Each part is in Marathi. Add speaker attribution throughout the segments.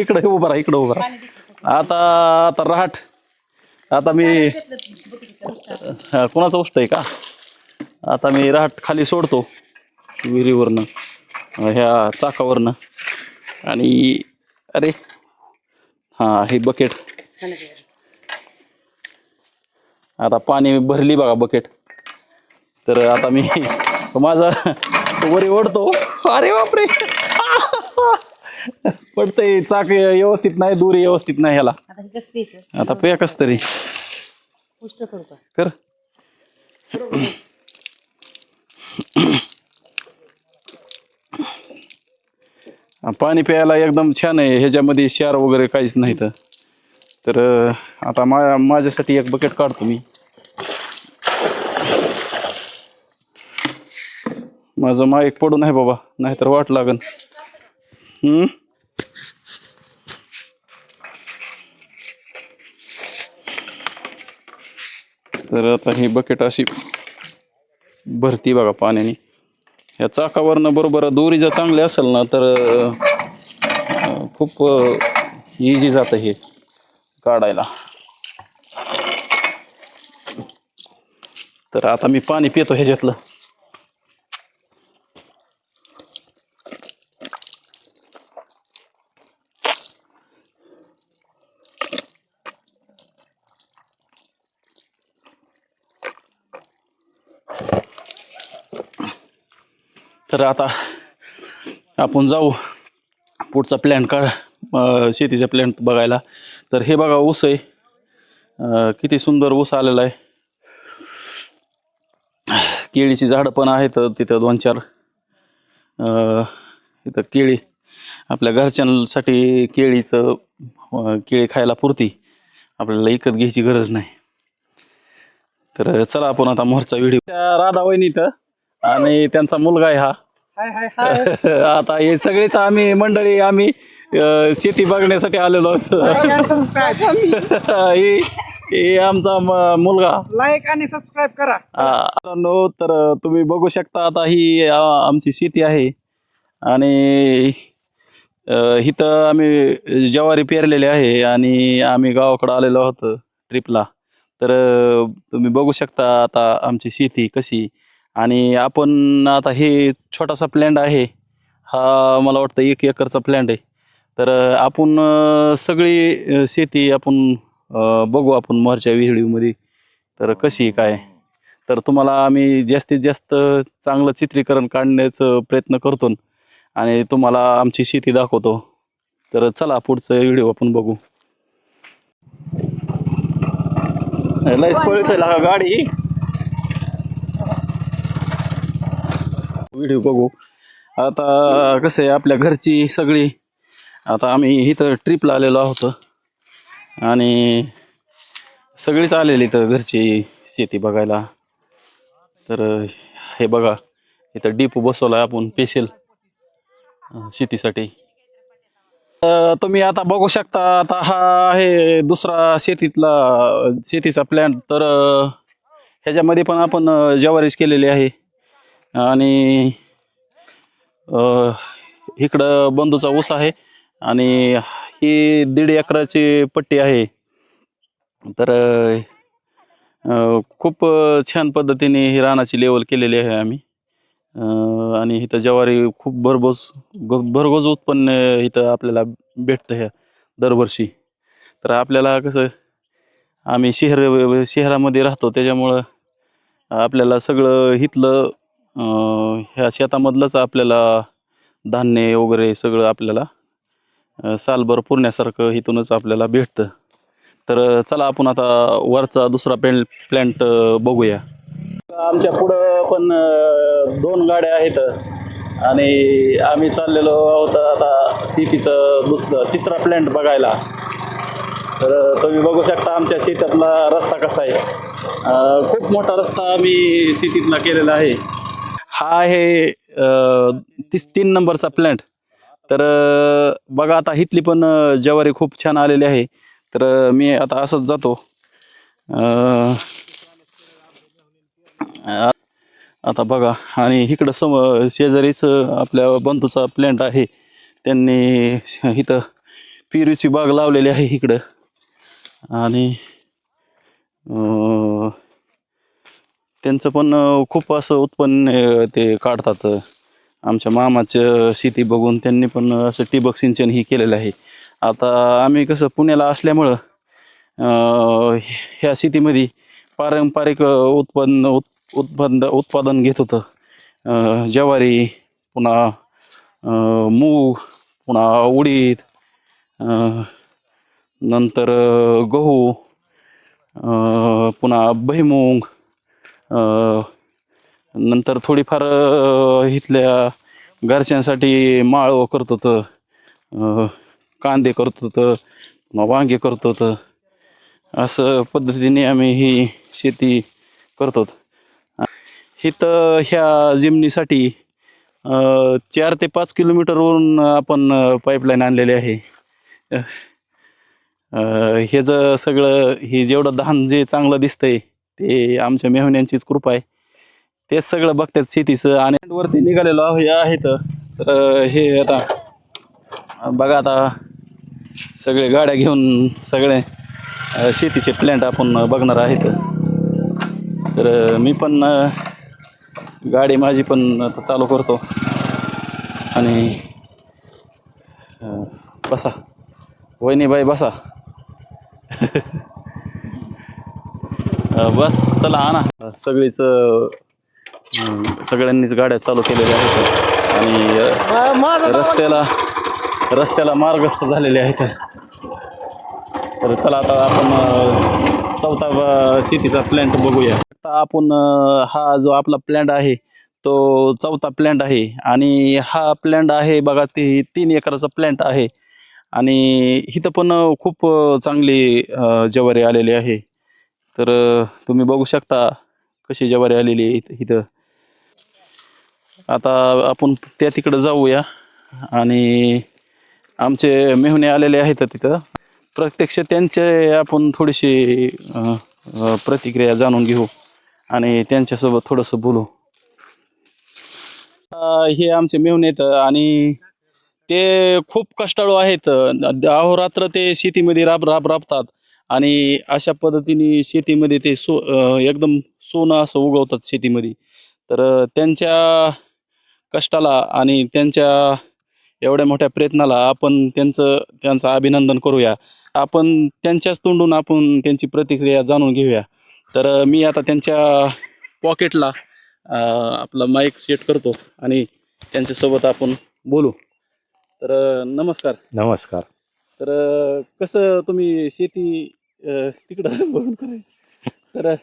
Speaker 1: इकडे उभं राहा इकडे उभं राहा. आता आता राहट. आता मी हा, कुणाचं उष्ट आहे का? आता मी राहट खाली सोडतो विहिरीवरनं ह्या चाकावरनं. आणि अरे हां हे बकेट. आता पाणी भरली बघा बकेट. तर आता मी माझा वरी ओढतो. अरे बापरे. पडतंय चाक व्यवस्थित नाही दोरी व्यवस्थित नाही ह्याला.
Speaker 2: आता हे कसं प्यायचं
Speaker 1: आता पे कस तरी.
Speaker 2: करू का?
Speaker 1: कर. पाणी प्यायला एकदम छान आहे. ह्याच्यामध्ये क्षार वगैरे काहीच नाही तर. तर अं, आता मा माझ्यासाठी एक बकेट काढतो मी. माझं माईक पडून आहे बाबा नाहीतर वाट लागन. हम्म? तर आता ही बकेट अशी भरती बघा पाण्याने. ह्या चाकावरनं बरोबर दोरी जर चांगली असेल ना तर खूप इझी जातं हे काढायला. तर आता मी पाणी पितो ह्याच्यातलं. तर आता आपण जाऊ पुढचा प्लॅन काढ शेतीचा प्लॅन बघायला. तर हे बघा ऊस आहे. किती सुंदर ऊस आलेला आहे. केळीची झाडं पण आहेत तिथं दोन चार. इथं केळी. आपल्या घरच्यांसाठी केळीचं केळी खायला पुरती. आपल्याला विकत घ्यायची गरज नाही. तर चला आपण आता मोरचा व्हिडिओ राधा वहिनी तर आणि त्यांचा मुलगा आहे हा.
Speaker 3: हाय हाय हाय.
Speaker 1: आता हे सगळेच आम्ही मंडळी आम्ही अं, शेती बघण्यासाठी आलेलो हे हे आमचा म- मुलगा.
Speaker 3: लाईक आणि सबस्क्राईब करा.
Speaker 1: आ, मित्रांनो, तर तुम्ही बघू शकता आता ही आ, आमची शेती आहे. आणि अ, इथं आम्ही ज्वारी पेरलेली आहे आणि आम्ही गावाकडं आलेलो आहोत ट्रिपला तर अ, तुम्ही बघू शकता आता आमची शेती कशी आणि आपण आता हे छोटासा प्लॅन्ट आहे. हा मला वाटतं एक एकरचा प्लॅन्ट आहे. तर आपण सगळी शेती आपण बघू आपण मोहरच्या व्हिडिओमध्ये. तर कशी काय तर तुम्हाला आम्ही जास्तीत जास्त चांगलं चित्रीकरण काढण्याचं प्रयत्न करतो आणि तुम्हाला आमची शेती दाखवतो. तर चला पुढचं व्हिडिओ आपण बघू. लयच पळतोय लागा गाडी. व्हिडिओ बघू. आता कसं आहे आपल्या घरची सगळी आता आम्ही इथं ट्रिपला आलेलो आहोत. आणि सगळीच आलेली इथं घरची शेती बघायला. तर हे बघा इथं डीपू बसवला आहे आपण पेशल शेतीसाठी. तुम्ही आता बघू शकता आता हा आहे दुसरा शेतीतला शेतीचा प्लॅन तर ह्याच्यामध्ये पण आपण अं, ज्वारीच केलेली आहे. आणि इकडं बंधूचा ऊस आहे आणि ही दीड एकराची पट्टी आहे. तर खूप छान पद्धतीने ही रानाची लेवल केलेली आहे आम्ही. आणि इथं ज्वारी खूप भरघोस ग- भरघोस उत्पन्न इथं आपल्याला भेटतं ह्या दरवर्षी. तर आपल्याला कसं आम्ही शहर शहरामध्ये राहतो त्याच्यामुळं आपल्याला सगळं इथलं ह्या शेतामधलंच आपल्याला धान्य वगैरे सगळं आपल्याला सालभर पुरण्यासारखं इथूनच आपल्याला भेटतं. तर चला आपण आता वरचा दुसरा पेंट प्लॅन्ट बघूया. आमच्या पुढं पण दोन गाड्या आहेत आणि आम्ही चाललेलो आहोत आता शेतीचं दुसरं तिसरा प्लॅन्ट बघायला. तर तुम्ही बघू शकता आमच्या शेतातला रस्ता कसा आहे. खूप मोठा रस्ता आम्ही शेतीतला केलेला आहे. हा आहे तीस तीन नंबरचा प्लॅन्ट तर बघा आता इथली पण ज्वारी खूप छान आलेली आहे. तर मी आता असंच जातो. आता बघा आणि इकडं सम शेजारीच आपल्या बंधूचा प्लॅन्ट आहे. त्यांनी इथं पिरूची बाग लावलेली आहे इकडं. आणि त्यांचं पण खूप असं उत्पन्न ते काढतात. आमच्या मामाचं शेती बघून त्यांनी पण असं ठिबक सिंचन ही केलेलं आहे. आता आम्ही कसं पुण्याला असल्यामुळं ह्या शेतीमध्ये पारंपरिक उत्पन्न उत् उत्पन्न उत्पादन घेत होतं. ज्वारी पुन्हा मूग पुन्हा उडीद नंतर गहू पुन्हा भुईमुग नंतर थोडीफार इथल्या घरच्यांसाठी माळ करत होतं. कांदे करत होतं वांगे करत होतं. असं पद्धतीने आम्ही ही शेती करतो इथं ह्या जिमनीसाठी चार ते पाच किलोमीटरवरून आपण पाईपलाईन आणलेली आहे. हे जर सगळं हे जेवढं धान जे चांगलं दिसतंय ते आमच्या मेहण्यांचीच कृपा आहे. तेच सगळं बघतात शेतीचं आणि वरती निघालेलो आहे हे आहेत तर हे आता बघा आता सगळे गाड्या घेऊन सगळे शेतीचे प्लॅन्ट आपण बघणार आहेत. तर मी पण गाडी माझी पण आता चालू करतो. आणि बसा. वहिनीबाई बसा. बस चला आणा. सगळीच सगळ्यांनीच गाड्या चालू केलेल्या आहेत. आणि रस्त्याला रस्त्याला मार्गस्थ झालेले आहेत. तर चला आता आपण चौथा शेतीचा प्लॅन्ट बघूया. आता आपण हा जो आपला प्लॅन्ट आहे तो चौथा प्लॅन्ट आहे. आणि हा प्लॅन्ट आहे बघा ते तीन एकराचा प्लॅन्ट आहे. आणि इथं पण खूप चांगली ज्वारी आलेली आहे. तर तुम्ही बघू शकता कशी जवारी आलेली आहे इथं- आता आपण त्या तिकडं जाऊया आणि आमचे मेहुणे आलेले आहेत तिथं. प्रत्यक्ष त्यांचे आपण थोडीशी प्रतिक्रिया जाणून घेऊ आणि त्यांच्यासोबत थोडंसं बोलू. हे आमचे मेहुणे आहेत आणि ते खूप कष्टाळू आहेत. अहोरात्र ते शेतीमध्ये राब राब राबतात. आणि अशा पद्धतीने शेतीमध्ये ते सो एकदम सोनं असं उगवतात शेतीमध्ये. तर त्यांच्या कष्टाला आणि त्यांच्या एवढ्या मोठ्या प्रयत्नाला आपण त्यांचं त्यांचं अभिनंदन करूया. आपण त्यांच्याच तोंडून आपण त्यांची प्रतिक्रिया जाणून घेऊया. तर मी आता त्यांच्या पॉकेटला आपला माईक सेट करतो आणि त्यांच्यासोबत आपण बोलू. तर नमस्कार.
Speaker 4: नमस्कार.
Speaker 1: तर कसं तुम्ही शेती तिकडं बघून करायचं. तर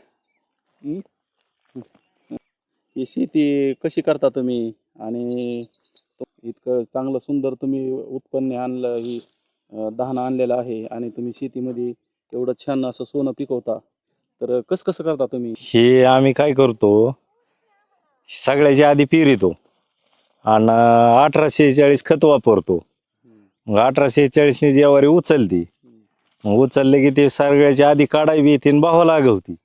Speaker 1: ही शेती कशी करता तुम्ही? आणि इतकं चांगलं सुंदर तुम्ही उत्पन्न आणलं ही अ, धान आणलेलं आहे आणि तुम्ही शेतीमध्ये एवढं छान असं सोनं पिकवता. तर कसं कसं करता तुम्ही?
Speaker 4: हे आम्ही काय करतो? सगळ्याच्या आधी पेरितो आणि अठराशे चाळीस खत वापरतो. मग अठराशे चाळीसने ज्वारी उचलती. मग उचलले की ते सगळ्याच्या आधी काढावी येते आणि भावा लागवती.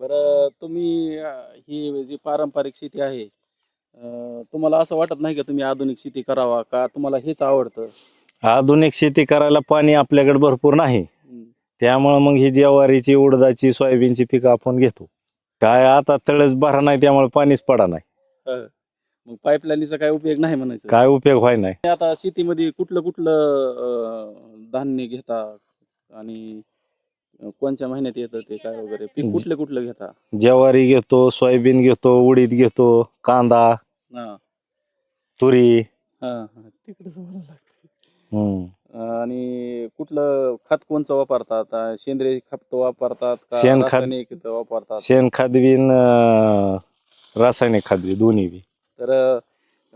Speaker 1: बरं तुम्ही अ, ही जी पारंपरिक शेती आहे अ, तुम्हाला असं वाटत नाही का तुम्ही आधुनिक शेती करावा का? तुम्हाला हेच आवडतं?
Speaker 4: आधुनिक शेती करायला पाणी आपल्याकडे भरपूर नाही.
Speaker 1: हं.
Speaker 4: त्यामुळे मग ही ज्वारीची उडदाची सोयाबीनची पिकं आपण घेतो. काय आता तळच भरा नाही त्यामुळे पाणीच पडा नाही.
Speaker 1: मग पाईपलाईनीचा काय उपयोग नाही म्हणायचं?
Speaker 4: काय उपयोग व्हाय नाही.
Speaker 1: आता शेतीमध्ये कुठलं कुठलं अं, धान्य घेता? आणि कोणत्या महिन्यात येतं ते काय वगैरे पीक कुठलं कुठलं घेता
Speaker 4: ज्वारी घेतो सोयाबीन घेतो उडीद घेतो कांदा
Speaker 1: हा
Speaker 4: तुरी
Speaker 1: हा हा. तिकडंच लागतं.
Speaker 4: हम्म.
Speaker 1: आणि कुठलं खत कोणचं वापरतात अं, सेंद्रिय खत वापरतात का
Speaker 4: शेणखत.
Speaker 1: रासायनिक खत वापरतात
Speaker 4: शेण खादवीन रासायनिक खादवी दोन्ही बी
Speaker 1: तर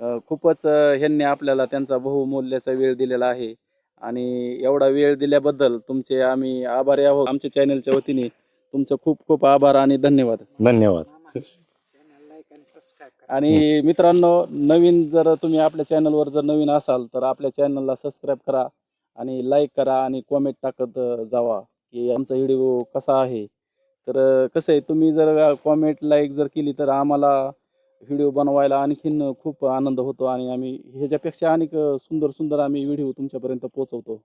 Speaker 1: अं, खूपच अं, ह्यांनी आपल्याला त्यांचा बहुमूल्याचा वेळ दिलेला आहे आणि एवढा वेळ दिल्याबद्दल तुमचे आम्ही आभारी आहोत. आमच्या चॅनलच्या वतीने तुमचं खूप खूप आभार आणि धन्यवाद.
Speaker 4: धन्यवाद.
Speaker 3: लाईक आणि सबस्क्राईब करा
Speaker 1: आणि मित्रांनो नवीन जर तुम्ही आपल्या चॅनलवर जर नवीन असाल तर आपल्या चॅनलला सबस्क्राईब करा आणि लाईक करा आणि कॉमेंट टाकत जावा की आमचा व्हिडिओ कसा आहे. तर कसं आहे तुम्ही जर कॉमेंट लाईक जर केली तर आम्हाला व्हिडिओ बनवायला आणखीन खूप आनंद होतो आणि आम्ही ह्याच्यापेक्षा अनेक सुंदर सुंदर आम्ही व्हिडिओ तुमच्यापर्यंत पोचवतो